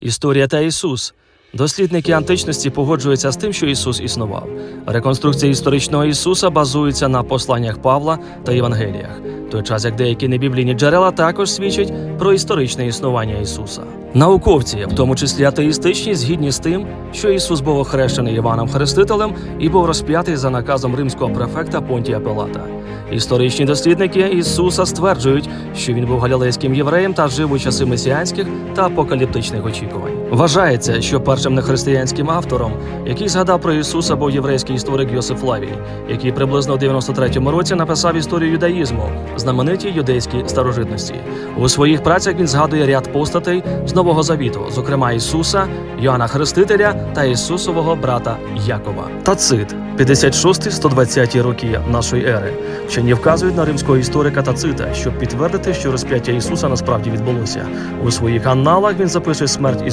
Історія та Ісус. Дослідники античності погоджуються з тим, що Ісус існував. Реконструкція історичного Ісуса базується на посланнях Павла та Євангеліях, в той час як деякі небіблійні джерела також свідчать про історичне існування Ісуса. Науковці, в тому числі атеїстичні, згідні з тим, що Ісус був охрещений Іваном Хрестителем і був розп'ятий за наказом римського префекта Понтія Пилата. Історичні дослідники Ісуса стверджують, що він був галілейським євреєм та жив у часи месіанських та апокаліптичних очікувань. Вважається, що першим нехристиянським автором, який згадав про Ісуса, був єврейський історик Йосиф Лавій, який приблизно в 93-му році написав історію юдаїзму, знамениті юдейські старожитності. У своїх працях він згадує ряд постатей з Нового Завіту, зокрема Ісуса, Йоанна Хрестителя та Ісусового брата Якова. Тацит 56-120 роки нашої ери. Вчені вказують на римського історика Тацита, щоб підтвердити, що розп'яття Ісуса насправді відбулося. У своїх аналах він записує смерть Ісуса.